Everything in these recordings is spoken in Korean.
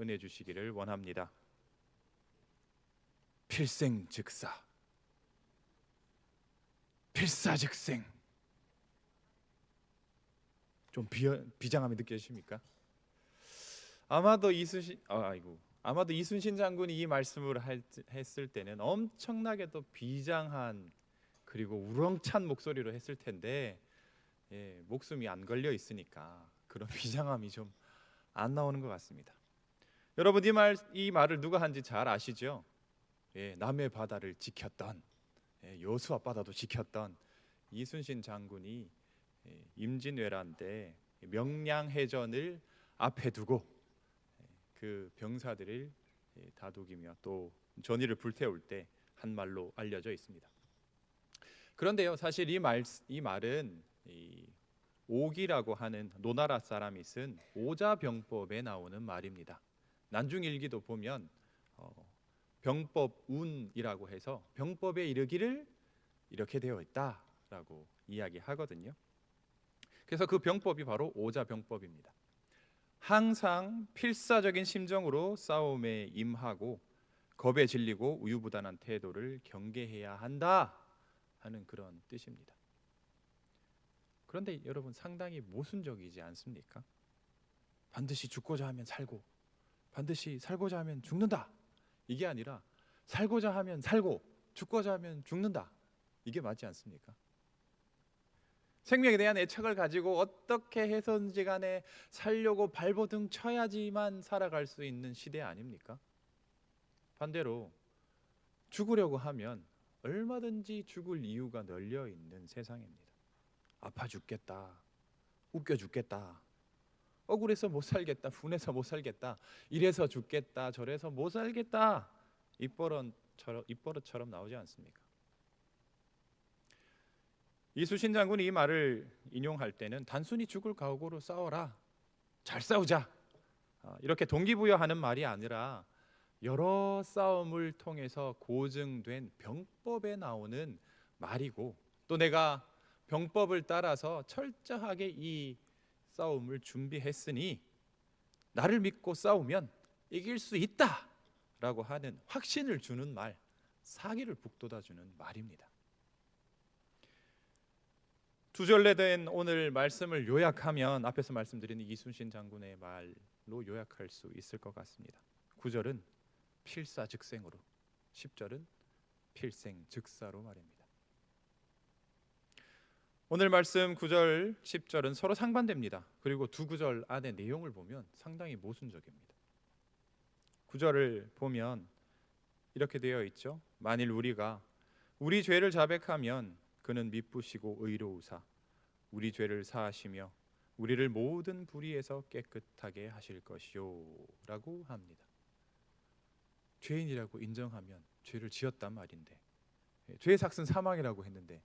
은혜 주시기를 원합니다. 필생즉사 필사즉생 좀 비, 비장함이 느껴지십니까? 아마도 이순신 아, 아이고 아마도 이순신 장군이 이 말씀을 할, 했을 때는 엄청나게 또 비장한 그리고 우렁찬 목소리로 했을 텐데 예, 목숨이 안 걸려 있으니까 그런 비장함이 좀 안 나오는 것 같습니다. 여러분 이 말 이 말을 누가 한지 잘 아시죠? 예, 남해 바다를 지켰던 예, 여수 앞바다도 지켰던 이순신 장군이 예, 임진왜란 때 명량해전을 앞에 두고 예, 그 병사들을 예, 다독이며 또 전의를 불태울 때 한 말로 알려져 있습니다. 그런데요, 사실 이 말 이 말은 이 옥이라고 하는 노나라 사람이 쓴 오자병법에 나오는 말입니다. 난중일기도 보면 어, 병법 운이라고 해서 병법에 이르기를 이렇게 되어 있다라고 이야기하거든요. 그래서 그 병법이 바로 오자병법입니다. 항상 필사적인 심정으로 싸움에 임하고 겁에 질리고 우유부단한 태도를 경계해야 한다 하는 그런 뜻입니다. 그런데 여러분 상당히 모순적이지 않습니까? 반드시 죽고자 하면 살고 반드시 살고자 하면 죽는다. 이게 아니라 살고자 하면 살고 죽고자 하면 죽는다. 이게 맞지 않습니까? 생명에 대한 애착을 가지고 어떻게 해서든지 간에 살려고 발버둥 쳐야지만 살아갈 수 있는 시대 아닙니까? 반대로 죽으려고 하면 얼마든지 죽을 이유가 널려 있는 세상입니다. 아파 죽겠다. 웃겨 죽겠다. 억울해서 못 살겠다. 분해서 못 살겠다. 이래서 죽겠다. 저래서 못 살겠다. 입버릇처럼 입버릇처럼 나오지 않습니까? 이수신 장군이 이 말을 인용할 때는 단순히 죽을 각오로 싸워라. 잘 싸우자. 아, 이렇게 동기부여하는 말이 아니라 여러 싸움을 통해서 고증된 병법에 나오는 말이고 또 내가 병법을 따라서 철저하게 이 싸움을 준비했으니 나를 믿고 싸우면 이길 수 있다라고 하는 확신을 주는 말, 사기를 북돋아 주는 말입니다. 두절레된 오늘 말씀을 요약하면 앞에서 말씀드린 이순신 장군의 말로 요약할 수 있을 것 같습니다. 9절은 필사즉생으로 10절은 필생즉사로 말입니다. 오늘 말씀 9절, 10절은 서로 상반됩니다. 그리고 두 구절 안에 내용을 보면 상당히 모순적입니다. 9절을 보면 이렇게 되어 있죠. 만일 우리가 우리 죄를 자백하면 그는 미쁘시고 의로우사 우리 죄를 사하시며 우리를 모든 불의에서 깨끗하게 하실 것이요라고 합니다. 죄인이라고 인정하면 죄를 지었단 말인데 죄의 삭은 사망이라고 했는데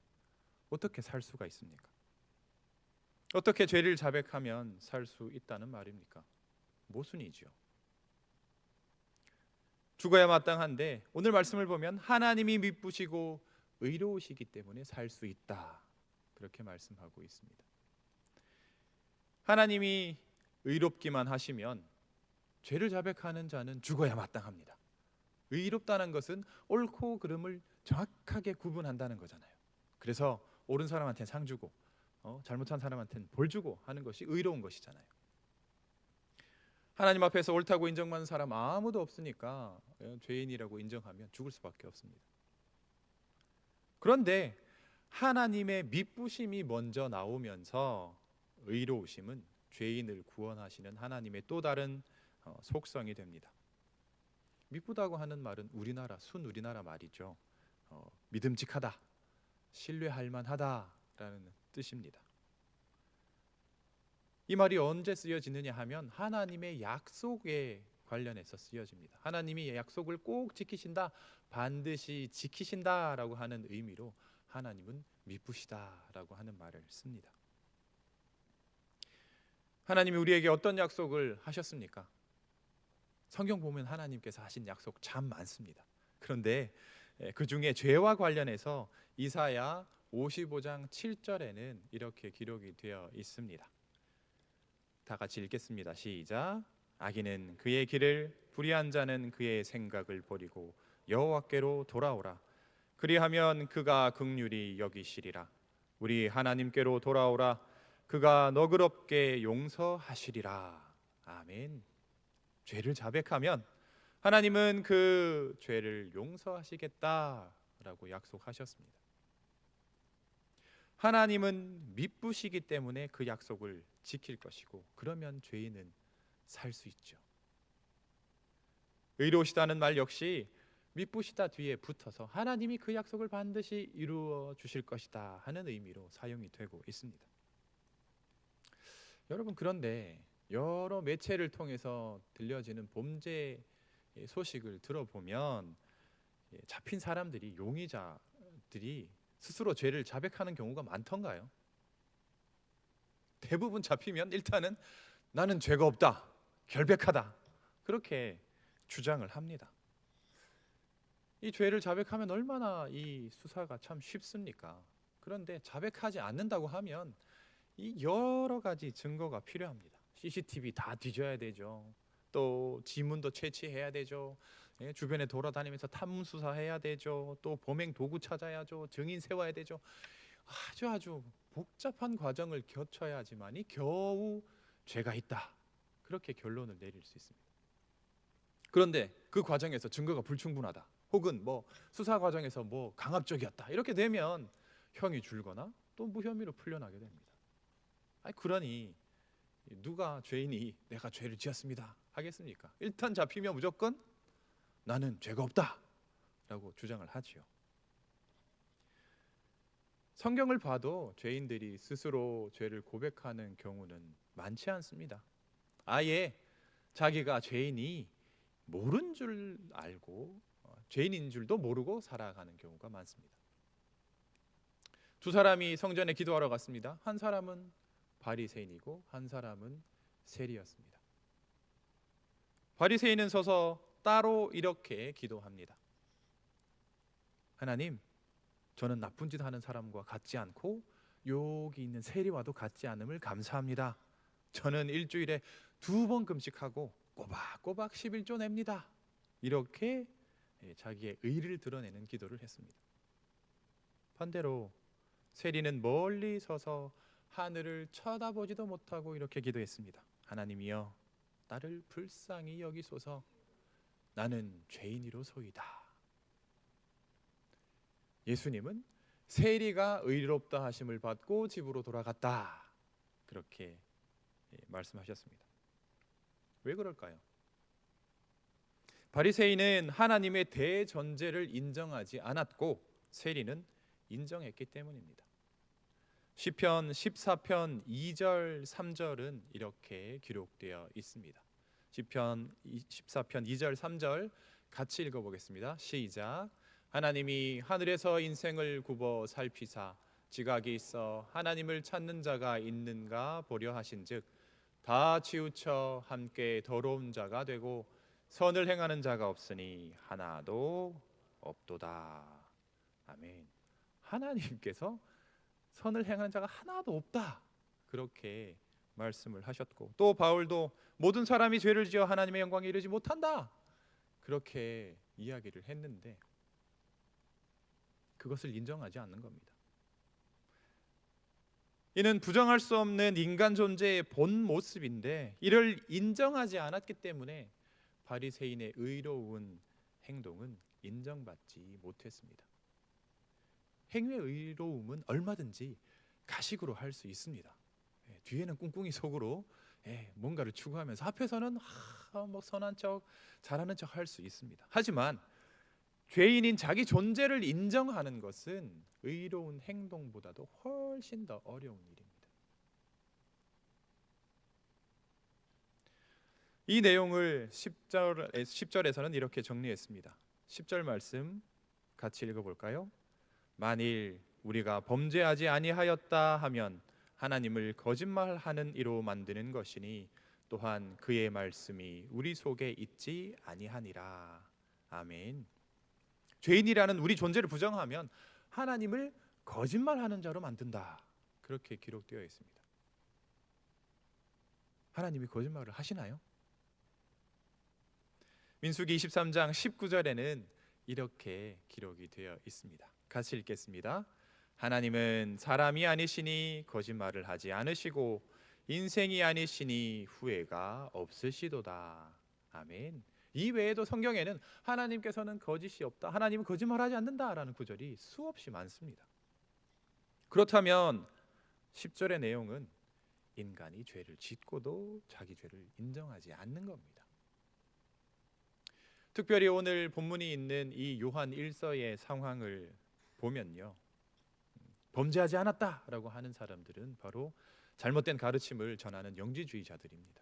어떻게 살 수가 있습니까? 어떻게 죄를 자백하면 살 수 있다는 말입니까? 모순이지요. 죽어야 마땅한데 오늘 말씀을 보면 하나님이 미쁘시고 의로우시기 때문에 살 수 있다. 그렇게 말씀하고 있습니다. 하나님이 의롭기만 하시면 죄를 자백하는 자는 죽어야 마땅합니다. 의롭다는 것은 옳고 그름을 정확하게 구분한다는 거잖아요. 그래서 옳은 사람한테는 상 주고 어, 잘못한 사람한테는 벌 주고 하는 것이 의로운 것이잖아요. 하나님 앞에서 옳다고 인정받는 사람 아무도 없으니까 죄인이라고 인정하면 죽을 수밖에 없습니다. 그런데 하나님의 미쁘심이 먼저 나오면서 의로우심은 죄인을 구원하시는 하나님의 또 다른 어, 속성이 됩니다. 미쁘다고 하는 말은 우리나라 순 우리나라 말이죠. 어, 믿음직하다, 신뢰할 만하다라는 뜻입니다. 이 말이 언제 쓰여지느냐 하면 하나님의 약속에 관련해서 쓰여집니다. 하나님이 약속을 꼭 지키신다, 반드시 지키신다라고 하는 의미로 하나님은 미쁘시다라고 하는 말을 씁니다. 하나님이 우리에게 어떤 약속을 하셨습니까? 성경 보면 하나님께서 하신 약속 참 많습니다. 그런데 예, 그 중에 죄와 관련해서 이사야 55장 7절에는 이렇게 기록이 되어 있습니다. 다 같이 읽겠습니다. 시작. 악인은 그의 길을 불의한 자는 그의 생각을 버리고 여호와께로 돌아오라 그리하면 그가 극률이 여기시리라 우리 하나님께로 돌아오라 그가 너그럽게 용서하시리라 아멘 죄를 자백하면 하나님은 그 죄를 용서하시겠다라고 약속하셨습니다 하나님은 미쁘시기 때문에 그 약속을 지킬 것이고 그러면 죄인은 살 수 있죠. 의로우시다는 말 역시 미쁘시다 뒤에 붙어서 하나님이 그 약속을 반드시 이루어 주실 것이다 하는 의미로 사용이 되고 있습니다. 여러분 그런데 여러 매체를 통해서 들려지는 범죄 소식을 들어보면 예, 잡힌 사람들이 용의자들이 스스로 죄를 자백하는 경우가 많던가요? 대부분 잡히면 일단은 나는 죄가 없다, 결백하다 그렇게 주장을 합니다. 이 죄를 자백하면 얼마나 이 수사가 참 쉽습니까? 그런데 자백하지 않는다고 하면 이 여러 가지 증거가 필요합니다. CCTV 다 뒤져야 되죠. 또 지문도 채취해야 되죠. 예, 주변에 돌아다니면서 탐문 수사해야 되죠. 또 범행 도구 찾아야죠. 증인 세워야 되죠. 아주 아주 복잡한 과정을 거쳐야지만이 겨우 죄가 있다. 그렇게 결론을 내릴 수 있습니다. 그런데 그 과정에서 증거가 불충분하다. 혹은 뭐 수사 과정에서 뭐 강압적이었다. 이렇게 되면 형이 줄거나 또 무혐의로 풀려나게 됩니다. 아니 그러니 누가 죄인이 내가 죄를 지었습니다 하겠습니까? 일단 잡히면 무조건 나는 죄가 없다라고 주장을 하지요. 성경을 봐도 죄인들이 스스로 죄를 고백하는 경우는 많지 않습니다. 아예 자기가 죄인이 모른 줄 알고 어, 죄인인 줄도 모르고 살아가는 경우가 많습니다. 두 사람이 성전에 기도하러 갔습니다. 한 사람은 바리새인이고 한 사람은 세리였습니다. 바리새인은 서서 따로 이렇게 기도합니다. 하나님, 저는 나쁜 짓 하는 사람과 같지 않고 여기 있는 세리와도 같지 않음을 감사합니다. 저는 일주일에 두 번 금식하고 꼬박꼬박 11조 냅니다. 이렇게 예, 자기의 의를 드러내는 기도를 했습니다. 반대로 세리는 멀리 서서 하늘을 쳐다보지도 못하고 이렇게 기도했습니다. 하나님이여 나를 불쌍히 여기소서 나는 죄인이로소이다. 예수님은 세리가 의롭다 하심을 받고 집으로 돌아갔다. 그렇게 예, 말씀하셨습니다. 왜 그럴까요? 바리새인은 하나님의 대전제를 인정하지 않았고 세리는 인정했기 때문입니다. 시편 14편 2절 3절은 이렇게 기록되어 있습니다. 시편 14편 2절 3절 같이 읽어 보겠습니다. 시작. 하나님이 하늘에서 인생을 굽어 살피사 지각이 있어 하나님을 찾는 자가 있는가 보려 하신즉 다 치우쳐 함께 더러운 자가 되고 선을 행하는 자가 없으니 하나도 없도다. 아멘. 하나님께서 선을 행하는 자가 하나도 없다. 그렇게 말씀을 하셨고 또 바울도 모든 사람이 죄를 지어 하나님의 영광에 이르지 못한다. 그렇게 이야기를 했는데 그것을 인정하지 않는 겁니다. 이는 부정할 수 없는 인간 존재의 본 모습인데 이를 인정하지 않았기 때문에 바리새인의 의로운 행동은 인정받지 못했습니다. 행위의 의로움은 얼마든지 가식으로 할 수 있습니다. 예, 뒤에는 꿍꿍이 속으로 예, 뭔가를 추구하면서 앞에서는 아, 뭐 선한 척 잘하는 척 할 수 있습니다. 하지만 죄인인 자기 존재를 인정하는 것은 의로운 행동보다도 훨씬 더 어려운 일입니다. 이 내용을 10절, 10절에서는 이렇게 정리했습니다. 10절 말씀 같이 읽어볼까요? 만일 우리가 범죄하지 아니하였다 하면 하나님을 거짓말하는 이로 만드는 것이니 또한 그의 말씀이 우리 속에 있지 아니하니라. 아멘. 죄인이라는 우리 존재를 부정하면 하나님을 거짓말하는 자로 만든다. 그렇게 기록되어 있습니다. 하나님이 거짓말을 하시나요? 민수기 23장 19절에는 이렇게 기록이 되어 있습니다. 같이 읽겠습니다. 하나님은 사람이 아니시니 거짓말을 하지 않으시고 인생이 아니시니 후회가 없으시도다. 아멘. 이 외에도 성경에는 하나님께서는 거짓이 없다. 하나님은 거짓말하지 않는다라는 구절이 수없이 많습니다. 그렇다면 10절의 내용은 인간이 죄를 짓고도 자기 죄를 인정하지 않는 겁니다. 특별히 오늘 본문이 있는 이 요한 1서의 상황을 보면요. 범죄하지 않았다라고 하는 사람들은 바로 잘못된 가르침을 전하는 영지주의자들입니다.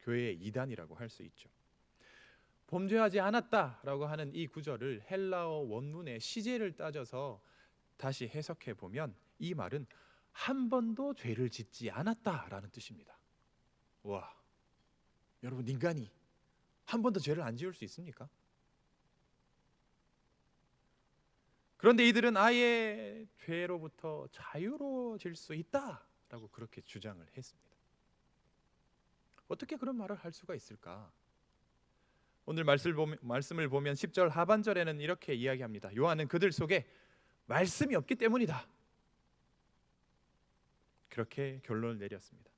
교회의 이단이라고 할 수 있죠. 범죄하지 않았다라고 하는 이 구절을 헬라어 원문의 시제를 따져서 다시 해석해 보면 이 말은 한 번도 죄를 짓지 않았다라는 뜻입니다. 와, 여러분 인간이 한 번도 죄를 안 지을 수 있습니까? 그런데 이들은 아예 죄로부터 자유로워질 수 있다라고 그렇게 주장을 했습니다. 어떻게 그런 말을 할 수가 있을까? 오늘 말씀을 보면, 말씀을 보면 10절 하반절에는 이렇게 이야기합니다. 요한은 그들 속에 말씀이 없기 때문이다. 그렇게 결론을 내렸습니다.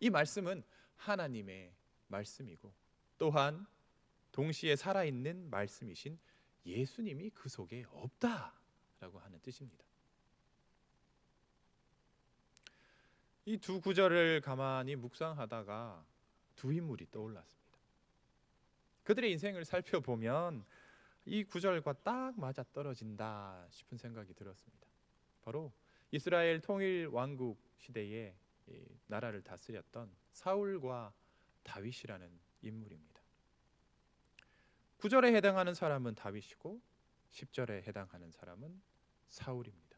이 말씀은 하나님의 말씀이고 또한 동시에 살아있는 말씀이신 예수님이 그 속에 없다 라고 하는 뜻입니다. 이 두 구절을 가만히 묵상하다가 두 인물이 떠올랐습니다. 그들의 인생을 살펴보면 이 구절과 딱 맞아 떨어진다 싶은 생각이 들었습니다. 바로 이스라엘 통일 왕국 시대에 나라를 다스렸던 사울과 다윗이라는 인물입니다. 9절에 해당하는 사람은 다윗이고 10절에 해당하는 사람은 사울입니다.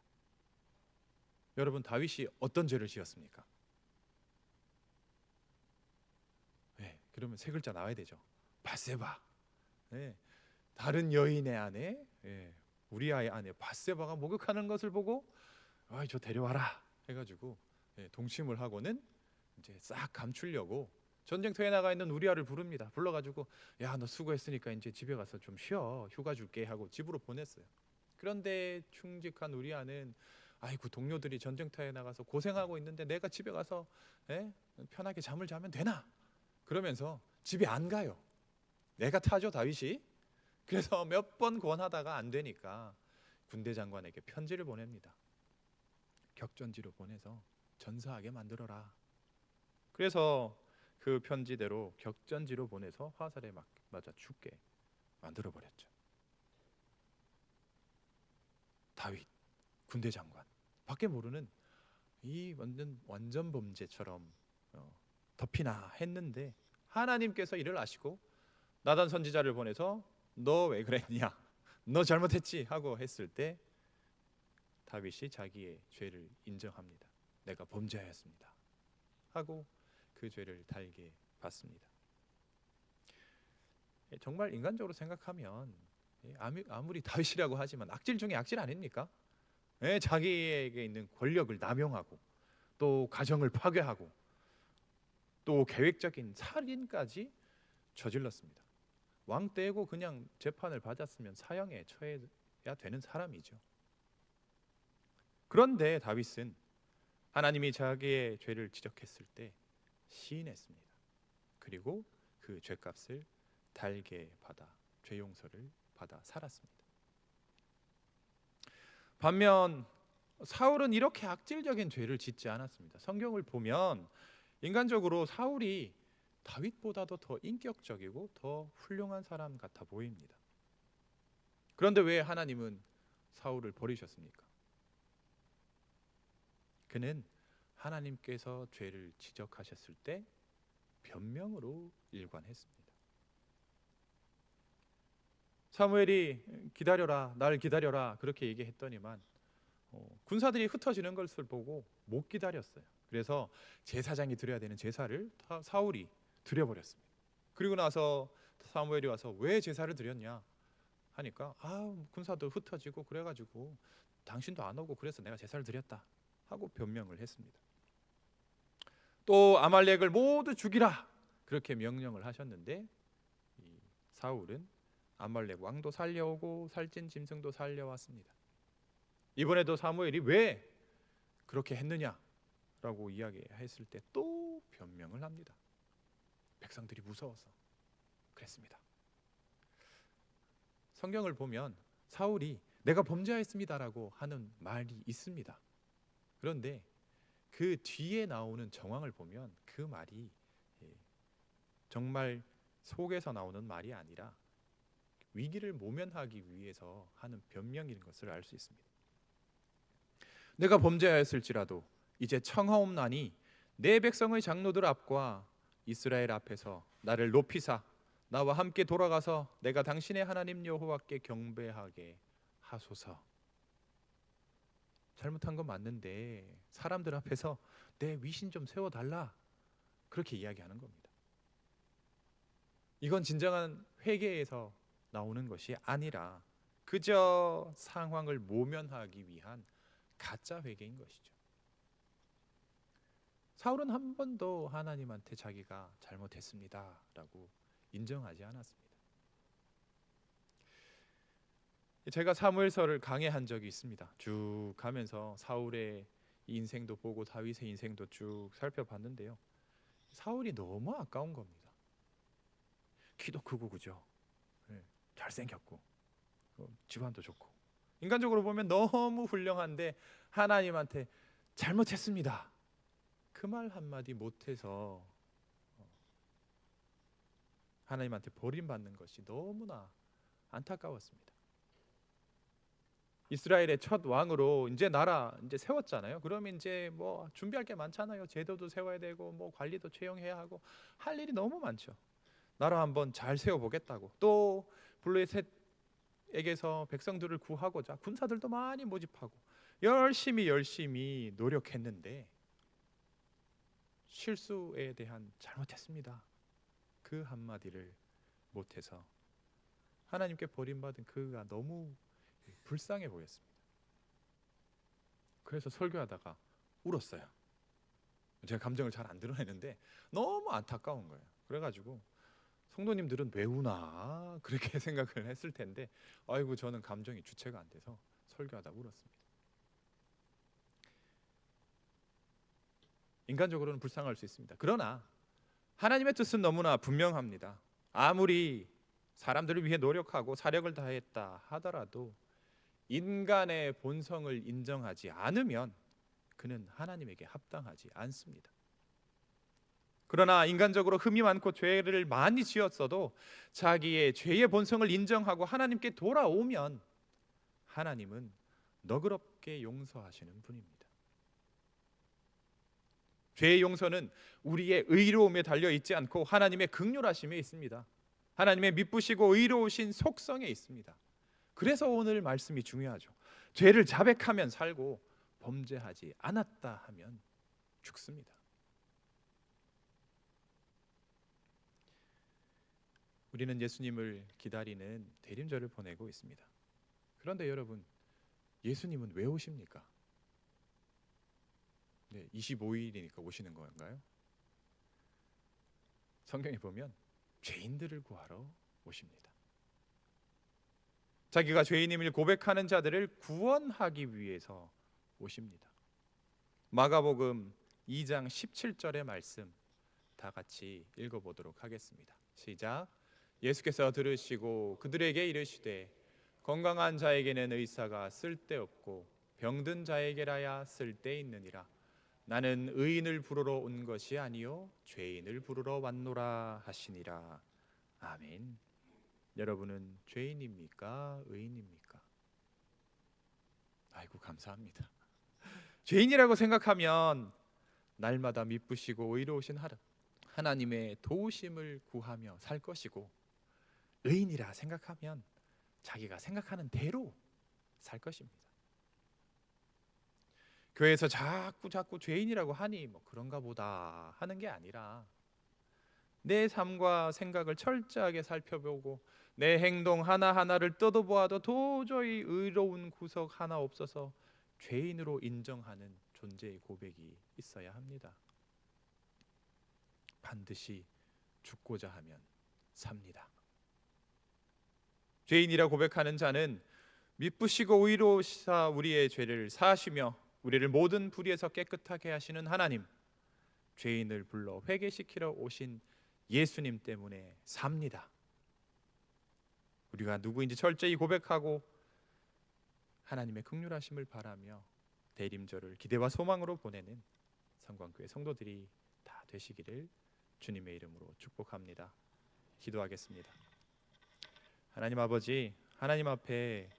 여러분 다윗이 어떤 죄를 지었습니까? 네, 그러면 세 글자 나와야 되죠. 바세바. 네, 다른 여인의 아내, 네, 우리아의 아내 바세바가 목욕하는 것을 보고 아 저 데려와라 해가지고 네, 동침을 하고는 이제 싹 감추려고 전쟁터에 나가 있는 우리아를 부릅니다. 불러가지고 야 너 수고했으니까 이제 집에 가서 좀 쉬어 휴가 줄게 하고 집으로 보냈어요. 그런데 충직한 우리 아는 아이고 동료들이 전쟁터에 나가서 고생하고 있는데 내가 집에 가서 에? 편하게 잠을 자면 되나? 그러면서 집에 안 가요. 내가 타죠 다윗이. 그래서 몇 번 권하다가 안 되니까 군대 장관에게 편지를 보냅니다. 격전지로 보내서 전사하게 만들어라. 그래서 그 편지대로 격전지로 보내서 화살에 맞아 죽게 만들어 버렸죠. 다윗 군대 장관 밖에 모르는 이 완전 완전 범죄처럼 어, 덮이나 했는데 하나님께서 이를 아시고 나단 선지자를 보내서 너 왜 그랬냐? 너 잘못했지 하고 했을 때 다윗이 자기의 죄를 인정합니다. 내가 범죄하였습니다. 하고 그 죄를 달게 받습니다. 예, 정말 인간적으로 생각하면 예, 아무리 다윗이라고 하지만 악질 중에 악질 아닙니까? 예, 자기에게 있는 권력을 남용하고 또 가정을 파괴하고 또 계획적인 살인까지 저질렀습니다. 왕 떼고 그냥 재판을 받았으면 사형에 처해야 되는 사람이죠. 그런데 다윗은 하나님이 자기의 죄를 지적했을 때 시인했습니다. 그리고 그 죄값을 달게 받아 죄 용서를 받아 살았습니다. 반면 사울은 이렇게 악질적인 죄를 짓지 않았습니다. 성경을 보면 인간적으로 사울이 다윗보다도 더 인격적이고 더 훌륭한 사람 같아 보입니다. 그런데 왜 하나님은 사울을 버리셨습니까? 그는 하나님께서 죄를 지적하셨을 때 변명으로 일관했습니다. 사무엘이 기다려라, 날 기다려라 그렇게 얘기했더니만 어, 군사들이 흩어지는 것을 보고 못 기다렸어요. 그래서 제사장이 드려야 되는 제사를 사울이 드려버렸습니다. 그리고 나서 사무엘이 와서 왜 제사를 드렸냐 하니까 아 군사들 흩어지고 그래가지고 당신도 안 오고 그래서 내가 제사를 드렸다 하고 변명을 했습니다. 또 아말렉을 모두 죽이라 그렇게 명령을 하셨는데 사울은 아말렉 왕도 살려오고 살찐 짐승도 살려왔습니다. 이번에도 사무엘이 왜 그렇게 했느냐라고 이야기했을 때 또 변명을 합니다. 백성들이 무서워서 그랬습니다. 성경을 보면 사울이 내가 범죄하였습니다라고 하는 말이 있습니다. 그런데 그 뒤에 나오는 정황을 보면 그 말이 예, 정말 속에서 나오는 말이 아니라 위기를 모면하기 위해서 하는 변명인 것을 알 수 있습니다. 내가 범죄하였을지라도 이제 청하옵나니 내 백성의 장로들 앞과 이스라엘 앞에서 나를 높이사 나와 함께 돌아가서 내가 당신의 하나님 여호와께 경배하게 하소서. 잘못한 건 맞는데 사람들 앞에서 내 위신 좀 세워 달라. 그렇게 이야기하는 겁니다. 이건 진정한 회개에서 나오는 것이 아니라 그저 상황을 모면하기 위한 가짜 회개인 것이죠. 사울은 한 번도 하나님한테 자기가 잘못했습니다라고 인정하지 않았습니다. 제가 사무엘서를 강해한 적이 있습니다. 쭉 가면서 사울의 인생도 보고 다윗의 인생도 쭉 살펴봤는데요. 사울이 너무 아까운 겁니다. 키도 크고 그죠. 네, 잘생겼고 어, 집안도 좋고 인간적으로 보면 너무 훌륭한데 하나님한테 잘못했습니다. 그 말 한마디 못해서 어, 하나님한테 버림받는 것이 너무나 안타까웠습니다. 이스라엘의 첫 왕으로 이제 나라 이제 세웠잖아요. 그러면 이제 뭐 준비할 게 많잖아요. 제도도 세워야 되고 뭐 관리도 채용해야 하고 할 일이 너무 많죠. 나라 한번 잘 세워 보겠다고. 또 블레셋에게서 백성들을 구하고자 군사들도 많이 모집하고 열심히 열심히 노력했는데 실수에 대한 잘못했습니다. 그 한마디를 못해서 하나님께 버림받은 그가 너무 불쌍해 보였습니다. 그래서 설교하다가 울었어요. 제가 감정을 잘 안 드러내는데 너무 안타까운 거예요. 그래가지고 성도님들은 왜 우나 그렇게 생각을 했을 텐데 아이고 저는 감정이 주체가 안 돼서 설교하다 울었습니다. 인간적으로는 불쌍할 수 있습니다. 그러나 하나님의 뜻은 너무나 분명합니다. 아무리 사람들을 위해 노력하고 사력을 다했다 하더라도 인간의 본성을 인정하지 않으면 그는 하나님에게 합당하지 않습니다. 그러나 인간적으로 흠이 많고 죄를 많이 지었어도 자기의 죄의 본성을 인정하고 하나님께 돌아오면 하나님은 너그럽게 용서하시는 분입니다. 죄의 용서는 우리의 의로움에 달려 있지 않고 하나님의 극률하심에 있습니다. 하나님의 미쁘시고 의로우신 속성에 있습니다. 그래서 오늘 말씀이 중요하죠. 죄를 자백하면 살고 범죄하지 않았다 하면 죽습니다. 우리는 예수님을 기다리는 대림절을 보내고 있습니다. 그런데 여러분, 예수님은 왜 오십니까? 네, 25일이니까 오시는 건가요? 성경에 보면 죄인들을 구하러 오십니다. 자기가 죄인임을 고백하는 자들을 구원하기 위해서 오십니다. 마가복음 2장 17절의 말씀 다 같이 읽어 보도록 하겠습니다. 시작. 예수께서 들으시고 그들에게 이르시되 건강한 자에게는 의사가 쓸데없고 병든 자에게라야 쓸데있느니라. 나는 의인을 부르러 온 것이 아니요 죄인을 부르러 왔노라 하시니라. 아멘. 여러분은 죄인입니까? 의인입니까? 아이고 감사합니다. 죄인이라고 생각하면 날마다 미쁘시고 의로우신 하나님의 도우심을 구하며 살 것이고 의인이라 생각하면 자기가 생각하는 대로 살 것입니다. 교회에서 자꾸 자꾸 죄인이라고 하니 뭐 그런가 보다 하는 게 아니라 내 삶과 생각을 철저하게 살펴보고 내 행동 하나하나를 뜯어보아도 도저히 의로운 구석 하나 없어서 죄인으로 인정하는 존재의 고백이 있어야 합니다. 반드시 죽고자 하면 삽니다. 죄인이라 고백하는 자는 미쁘시고 의로우시사 우리의 죄를 사하시며 우리를 모든 불의에서 깨끗하게 하시는 하나님 죄인을 불러 회개시키러 오신 예수님 때문에 삽니다. 우리가 누구인지 철저히 고백하고 하나님의 극률하심을 바라며 대림절을 기대와 소망으로 보내는 성광교회 성도들이 다 되시기를 주님의 이름으로 축복합니다. 기도하겠습니다. 하나님 아버지, 하나님 앞에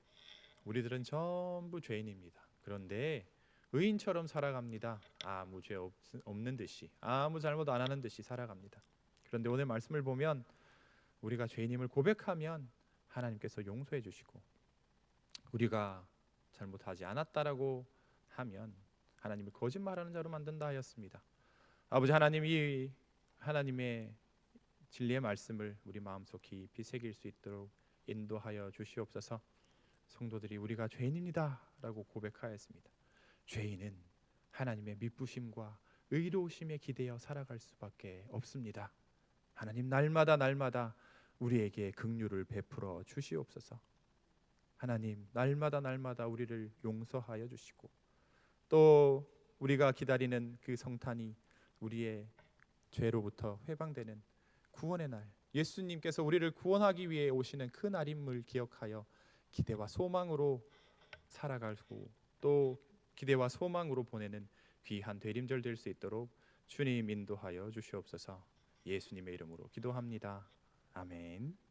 우리들은 전부 죄인입니다. 그런데 의인처럼 살아갑니다. 아무 죄 없, 없는 듯이, 아무 잘못 안 하는 듯이 살아갑니다. 그런데 오늘 말씀을 보면 우리가 죄인임을 고백하면 하나님께서 용서해 주시고 우리가 잘못하지 않았다라고 하면 하나님을 거짓말하는 자로 만든다 하였습니다. 아버지 하나님 이 하나님의 진리의 말씀을 우리 마음속 깊이 새길 수 있도록 인도하여 주시옵소서. 성도들이 우리가 죄인입니다라고 고백하였습니다. 죄인은 하나님의 미쁘심과 의로우심에 기대어 살아갈 수밖에 없습니다. 하나님 날마다 날마다 우리에게 긍휼을 베풀어 주시옵소서. 하나님 날마다 날마다 우리를 용서하여 주시고 또 우리가 기다리는 그 성탄이 우리의 죄로부터 회방되는 구원의 날 예수님께서 우리를 구원하기 위해 오시는 그 날임을 기억하여 기대와 소망으로 살아가고 또 기대와 소망으로 보내는 귀한 되림절 될 수 있도록 주님 인도하여 주시옵소서. 예수님의 이름으로 기도합니다. 아멘.